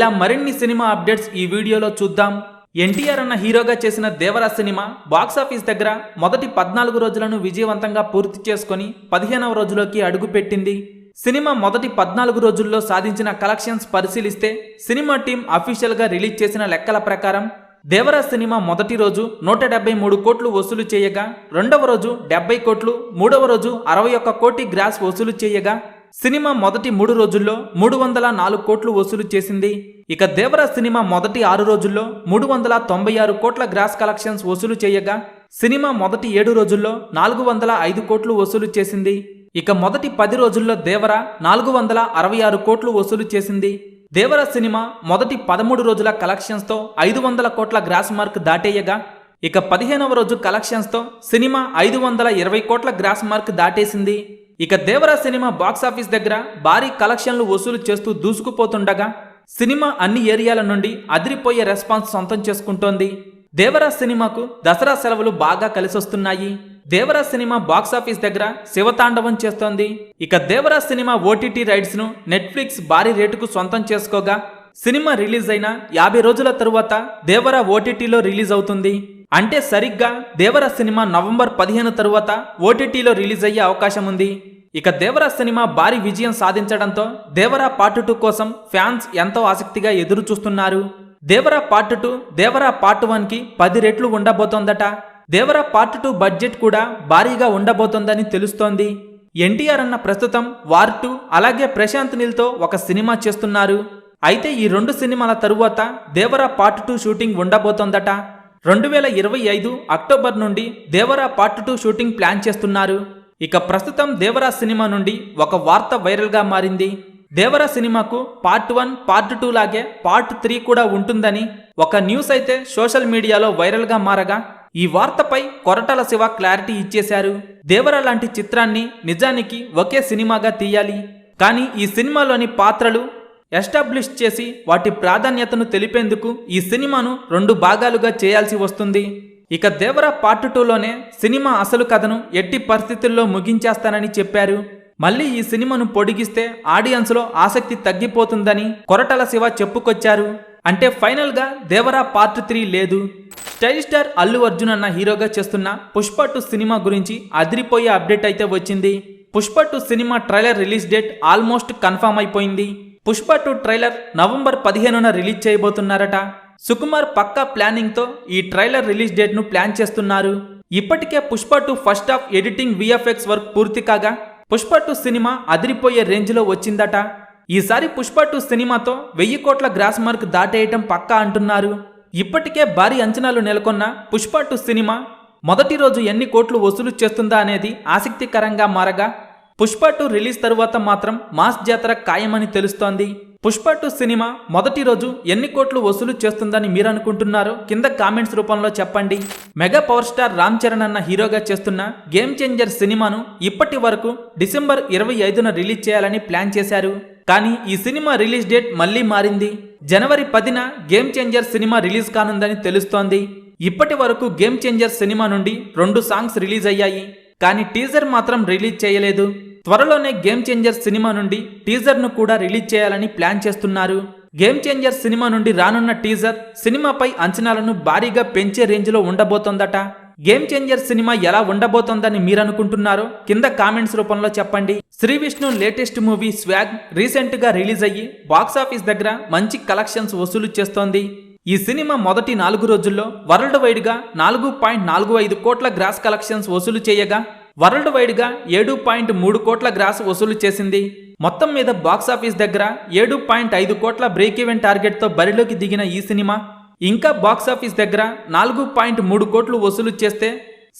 ఇలా మరిన్ని cinema updates ఈ వీడియోలో చూద్దాం. ఎన్టీఆర్ అన్న హీరోగా చేసిన దేవరా సినిమా బాక్సాఫీస్ దగ్గర మొదటి పద్నాలుగు రోజులను విజయవంతంగా పూర్తి చేసుకొని పదిహేనవ రోజులోకి అడుగుపెట్టింది. సినిమా మొదటి పద్నాలుగు రోజుల్లో సాధించిన కలెక్షన్స్ పరిశీలిస్తే సినిమా టీం అఫీషియల్గా రిలీజ్ చేసిన లెక్కల ప్రకారం దేవరా సినిమా మొదటి రోజు నూట డెబ్బై మూడు కోట్లు వసూలు చేయగా రెండవ రోజు డెబ్బై కోట్లు మూడవ రోజు అరవై ఒక్క కోటి గ్రాస్ వసూలు చేయగా సినిమా మొదటి మూడు రోజుల్లో మూడు వందల నాలుగు కోట్లు వసూలు చేసింది. ఇక దేవర సినిమా మొదటి ఆరు రోజుల్లో మూడు వందల తొంభై ఆరు కోట్ల గ్రాస్ కలెక్షన్స్ వసూలు చేయగా సినిమా మొదటి ఏడు రోజుల్లో నాలుగు వందల ఐదు కోట్లు వసూలు చేసింది. ఇక మొదటి పది రోజుల్లో దేవర నాలుగు వందల అరవై ఆరు కోట్లు వసూలు చేసింది. దేవర సినిమా మొదటి పదమూడు రోజుల కలెక్షన్స్తో ఐదు వందల కోట్ల గ్రాస్ మార్క్ దాటేయగా ఇక పదిహేనవ రోజు కలెక్షన్స్తో సినిమా ఐదు వందల ఇరవై కోట్ల గ్రాస్ మార్క్ దాటేసింది. ఇక దేవరా సినిమా బాక్సాఫీస్ దగ్గర భారీ కలెక్షన్లు వసూలు చేస్తూ దూసుకుపోతుండగా సినిమా అన్ని ఏరియాల నుండి అదిరిపోయే రెస్పాన్స్ సొంతం చేసుకుంటోంది. దేవరా సినిమాకు దసరా సెలవులు బాగా కలిసొస్తున్నాయి. దేవరా సినిమా బాక్సాఫీస్ దగ్గర శివతాండవం చేస్తోంది. ఇక దేవరా సినిమా ఓటీటీ రైట్స్ను నెట్ఫ్లిక్స్ భారీ రేటుకు సొంతం చేసుకోగా సినిమా రిలీజ్ అయిన యాభై రోజుల తరువాత దేవరా ఓటీటీలో రిలీజ్ అవుతుంది. అంటే సరిగ్గా దేవరా సినిమా నవంబర్ పదిహేను తరువాత ఓటీటీలో రిలీజ్ అయ్యే అవకాశం ఉంది ఇక దేవరా సినిమా భారీ విజయం సాధించడంతో దేవరా పార్ట్ టూ కోసం ఫ్యాన్స్ ఎంతో ఆసక్తిగా ఎదురు చూస్తున్నారు. Devara part two Devara part వన్కి పది రెట్లు ఉండబోతోందట. దేవరా పార్ట్ టూ బడ్జెట్ కూడా భారీగా ఉండబోతోందని తెలుస్తోంది. ఎన్టీఆర్ అన్న ప్రస్తుతం వార్ టూ అలాగే ప్రశాంత్ నీల్తో ఒక సినిమా చేస్తున్నారు. అయితే ఈ రెండు సినిమాల తరువాత దేవరా పార్ట్ టూ షూటింగ్ ఉండబోతోందట. రెండు వేల ఇరవై ఐదు అక్టోబర్ నుండి Devara part two shooting plan చేస్తున్నారు. ఇక ప్రస్తుతం దేవరా సినిమా నుండి ఒక వార్త వైరల్గా మారింది. దేవరా సినిమాకు పార్ట్ వన్ పార్ట్ టూ లాగే పార్ట్ త్రీ కూడా ఉంటుందని ఒక న్యూస్ అయితే సోషల్ మీడియాలో వైరల్గా మారగా ఈ వార్తపై కొరటాల శివ క్లారిటీ ఇచ్చేశారు. దేవరా లాంటి చిత్రాన్ని నిజానికి ఒకే సినిమాగా తీయాలి. కానీ ఈ సినిమాలోని పాత్రలు ఎస్టాబ్లిష్ చేసి వాటి ప్రాధాన్యతను తెలిపేందుకు ఈ సినిమాను రెండు భాగాలుగా చేయాల్సి వస్తుంది. ఇక దేవర పార్ట్ టూలోనే సినిమా అసలు కథను ఎట్టి పరిస్థితుల్లో ముగించేస్తానని చెప్పారు. మళ్ళీ ఈ సినిమాను పొడిగిస్తే ఆడియన్స్లో ఆసక్తి తగ్గిపోతుందని కొరటల శివ చెప్పుకొచ్చారు. అంటే ఫైనల్గా దేవరా పార్ట్ త్రీ లేదు. స్టైల్ స్టార్ అల్లు అర్జున్ అన్న హీరోగా చేస్తున్న పుష్ప టూ సినిమా గురించి అదిరిపోయే అప్డేట్ అయితే వచ్చింది. Pushpa two cinema trailer release date almost confirm అయిపోయింది. పుష్ప టూ ట్రైలర్ నవంబర్ పదిహేనున రిలీజ్ చేయబోతున్నారట. సుకుమార్ పక్కా ప్లానింగ్తో ఈ ట్రైలర్ రిలీజ్ డేట్ను ప్లాన్ చేస్తున్నారు. ఇప్పటికే Pushpa two first half editing VFX work పూర్తి కాగా పుష్ప టూ సినిమా అదిరిపోయే రేంజ్లో వచ్చిందట. ఈసారి పుష్ప టూ సినిమాతో వెయ్యి కోట్ల గ్రాస్ మార్క్ దాటేయటం పక్కా అంటున్నారు. ఇప్పటికే భారీ అంచనాలు నెలకొన్న పుష్ప టూ సినిమా మొదటి రోజు ఎన్ని కోట్లు వసూలు చేస్తుందా అనేది ఆసక్తికరంగా మారగా పుష్ప టూ రిలీజ్ తరువాత మాత్రం మాస్ జాతర ఖాయమని తెలుస్తోంది. పుష్ప టూ సినిమా మొదటి రోజు ఎన్ని కోట్లు వసూలు చేస్తుందని మీరు అనుకుంటున్నారో కింద కామెంట్స్ రూపంలో చెప్పండి. Mega power star Ram Charan అన్న హీరోగా చేస్తున్న గేమ్ చేంజర్ సినిమాను ఇప్పటి వరకు డిసెంబర్ ఇరవై ఐదున రిలీజ్ చేయాలని ప్లాన్ చేశారు. కానీ ఈ సినిమా రిలీజ్ డేట్ మళ్ళీ మారింది. జనవరి పదిన గేమ్ చేంజర్ సినిమా రిలీజ్ కానుందని తెలుస్తోంది. ఇప్పటి వరకు గేమ్ చేంజర్ సినిమా నుండి రెండు సాంగ్స్ రిలీజ్ అయ్యాయి. కానీ టీజర్ మాత్రం రిలీజ్ చేయలేదు. త్వరలోనే గేమ్ చేంజర్ సినిమా నుండి టీజర్ను కూడా రిలీజ్ చేయాలని ప్లాన్ చేస్తున్నారు. గేమ్ చేంజర్ సినిమా నుండి రానున్న టీజర్ సినిమాపై అంచనాలను భారీగా పెంచే రేంజ్లో ఉండబోతోందట. గేమ్ చేంజర్ సినిమా ఎలా ఉండబోతోందని మీరనుకుంటున్నారో కింద కామెంట్స్ రూపంలో చెప్పండి. Sri Vishnu latest movie swag రీసెంట్గా రిలీజ్ అయ్యి బాక్సాఫీస్ దగ్గర మంచి కలెక్షన్స్ వసూలు చేస్తోంది. ఈ సినిమా మొదటి నాలుగు రోజుల్లో వరల్డ్ వైడ్గా నాలుగు పాయింట్ నాలుగు ఐదు కోట్ల గ్రాస్ కలెక్షన్స్ వసూలు చేయగా వరల్డ్ వైడ్గా ఏడు పాయింట్ మూడు కోట్ల గ్రాస్ వసూలు చేసింది. మొత్తం మీద బాక్సాఫీస్ దగ్గర ఏడు పాయింట్ ఐదు కోట్ల బ్రేక్ ఈవెన్ టార్గెట్తో బరిలోకి దిగిన ఈ సినిమా. ఇంకా బాక్సాఫీస్ దగ్గర నాలుగు పాయింట్ మూడు కోట్లు వసూలు చేస్తే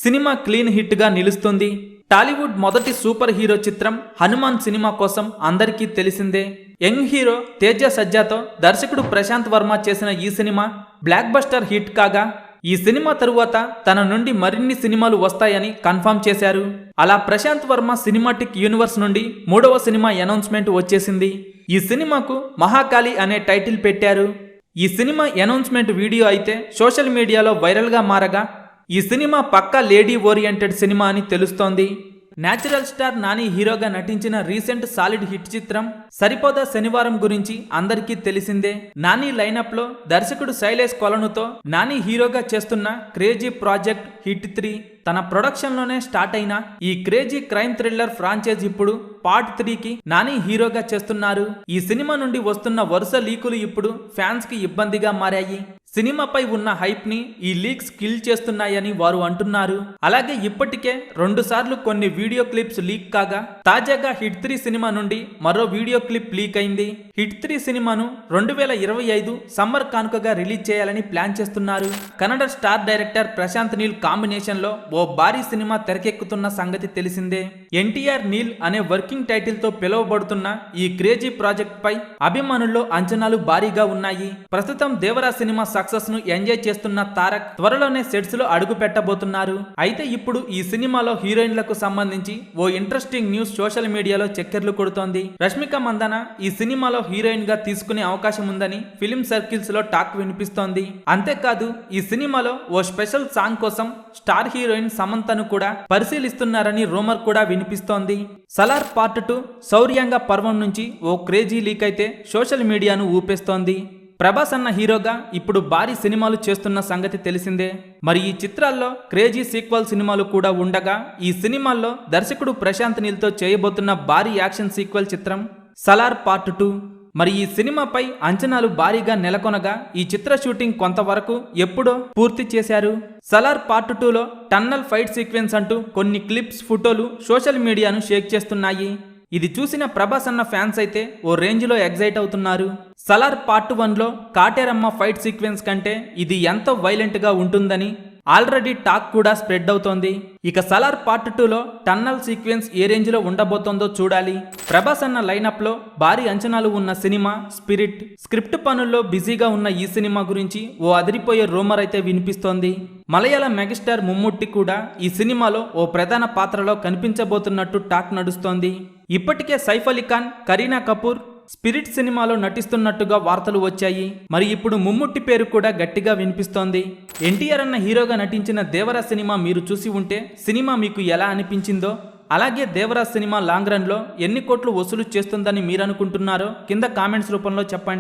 సినిమా క్లీన్ హిట్గా నిలుస్తుంది. టాలీవుడ్ మొదటి సూపర్ హీరో చిత్రం హనుమాన్ సినిమా కోసం అందరికీ తెలిసిందే. యంగ్ హీరో తేజ సజ్జాతో దర్శకుడు ప్రశాంత్ వర్మ చేసిన ఈ సినిమా బ్లాక్ బస్టర్ హిట్ కాగా ఈ సినిమా తరువాత తన నుండి మరిన్ని సినిమాలు వస్తాయని కన్ఫర్మ్ చేశారు. అలా ప్రశాంత్ వర్మ సినిమాటిక్ యూనివర్స్ నుండి మూడవ సినిమా అనౌన్స్మెంట్ వచ్చేసింది. ఈ సినిమాకు మహాకాళి అనే టైటిల్ పెట్టారు. ఈ సినిమా అనౌన్స్మెంట్ వీడియో అయితే సోషల్ మీడియాలో వైరల్గా మారగా ఈ సినిమా పక్కా లేడీ ఓరియంటెడ్ సినిమా అని తెలుస్తోంది. న్యాచురల్ స్టార్ నాని హీరోగా నటించిన రీసెంట్ సాలిడ్ హిట్ చిత్రం సరిపోదా శనివారం గురించి అందరికీ తెలిసిందే. నాని లైనప్లో దర్శకుడు శైలేష్ కొలనుతో నాని హీరోగా చేస్తున్న క్రేజీ ప్రాజెక్ట్ హిట్ త్రీ తన ప్రొడక్షన్లోనే స్టార్ట్ అయిన ఈ క్రేజీ క్రైమ్ థ్రిల్లర్ ఫ్రాంచైజ్ ఇప్పుడు పార్ట్ త్రీకి నాని హీరోగా చేస్తున్నారు. ఈ సినిమా నుండి వస్తున్న వరుస లీకులు ఇప్పుడు ఫ్యాన్స్కి ఇబ్బందిగా మారాయి. సినిమాపై ఉన్న హైప్ని ఈ లీక్స్ కిల్ చేస్తున్నాయని వారు అంటున్నారు. అలాగే ఇప్పటికే రెండు సార్లు కొన్ని వీడియో క్లిప్స్ లీక్ కాగా తాజాగా హిట్ త్రీ సినిమా నుండి మరో వీడియో క్లిప్ లీక్ అయింది. హిట్ త్రీ సినిమాను రెండు వేల ఇరవై ఐదు సమ్మర్ కానుకగా రిలీజ్ చేయాలని ప్లాన్ చేస్తున్నారు. కన్నడ స్టార్ డైరెక్టర్ ప్రశాంత్ నీల్ కాంబినేషన్లో ఓ భారీ సినిమా తెరకెక్కుతున్న సంగతి తెలిసిందే. ఎన్టీఆర్ నీల్ అనే వర్కింగ్ టైటిల్తో పిలువబడుతున్న ఈ క్రేజీ ప్రాజెక్ట్ పై అభిమానుల్లో అంచనాలు భారీగా ఉన్నాయి. ప్రస్తుతం దేవరా సినిమా సక్సెస్ను ఎంజాయ్ చేస్తున్న తారక్ త్వరలోనే సెట్స్లో అడుగు పెట్టబోతున్నారు. అయితే ఇప్పుడు ఈ సినిమాలో హీరోయిన్లకు సంబంధించి ఓ ఇంట్రెస్టింగ్ న్యూస్ సోషల్ మీడియాలో చక్కెర్లు కొడుతోంది. రష్మిక మందన ఈ సినిమాలో హీరోయిన్గా తీసుకునే అవకాశం ఉందని ఫిలిం సర్కిల్స్లో టాక్ వినిపిస్తోంది. అంతేకాదు ఈ సినిమాలో ఓ స్పెషల్ సాంగ్ కోసం స్టార్ హీరోయిన్ సమంతను కూడా పరిశీలిస్తున్నారని రూమర్ కూడా వినిపిస్తోంది. సలార్ పార్ట్ టూ శౌర్యంగ పర్వం నుంచి ఓ క్రేజీ లీక్ అయితే సోషల్ మీడియాను ఊపేస్తోంది. ప్రభాస్ అన్న హీరోగా ఇప్పుడు భారీ సినిమాలు చేస్తున్న సంగతి తెలిసిందే. మరి ఈ చిత్రాల్లో క్రేజీ సీక్వల్ సినిమాలు కూడా ఉండగా ఈ సినిమాల్లో దర్శకుడు ప్రశాంత్ నీల్తో చేయబోతున్న భారీ యాక్షన్ సీక్వెల్ చిత్రం సలార్ పార్ట్ టూ. మరి ఈ సినిమాపై అంచనాలు భారీగా నెలకొనగా ఈ చిత్ర షూటింగ్ కొంతవరకు ఎప్పుడో పూర్తి చేశారు. సలార్ పార్ట్ టూలో టన్నల్ ఫైట్ సీక్వెన్స్ అంటూ కొన్ని క్లిప్స్ ఫోటోలు సోషల్ మీడియాను షేక్ చేస్తున్నాయి. ఇది చూసిన ప్రభాస్ అన్న ఫ్యాన్స్ అయితే ఓ రేంజ్లో ఎగ్జైట్ అవుతున్నారు. సలార్ పార్ట్ వన్లో కాటేరమ్మ ఫైట్ సీక్వెన్స్ కంటే ఇది ఎంతో వైలెంట్గా ఉంటుందని ఆల్రెడీ టాక్ కూడా స్ప్రెడ్ అవుతోంది. ఇక సలార్ పార్ట్ టూలో టన్నల్ సీక్వెన్స్ ఏ రేంజ్లో ఉండబోతోందో చూడాలి. ప్రభాస్ అన్న లైనప్లో భారీ అంచనాలు ఉన్న సినిమా స్పిరిట్. స్క్రిప్ట్ పనుల్లో బిజీగా ఉన్న ఈ సినిమా గురించి ఓ అదిరిపోయే రూమర్ అయితే వినిపిస్తోంది. మలయాళ మెగాస్టార్ ముమ్ముట్టి కూడా ఈ సినిమాలో ఓ ప్రధాన పాత్రలో కనిపించబోతున్నట్టు టాక్ నడుస్తోంది. ఇప్పటికే సైఫ్ అలీ ఖాన్ కరీనా కపూర్ స్పిరిట్ సినిమాలో నటిస్తున్నట్టుగా వార్తలు వచ్చాయి. మరి ఇప్పుడు ముమ్ముట్టి పేరు కూడా గట్టిగా వినిపిస్తోంది. ఎన్టీఆర్ అన్న హీరోగా నటించిన దేవరా సినిమా మీరు చూసి ఉంటే సినిమా మీకు ఎలా అనిపించిందో అలాగే దేవరా సినిమా లాంగ్ రన్లో ఎన్ని కోట్లు వసూలు చేస్తుందని మీరు అనుకుంటున్నారో కింద కామెంట్స్ రూపంలో చెప్పండి.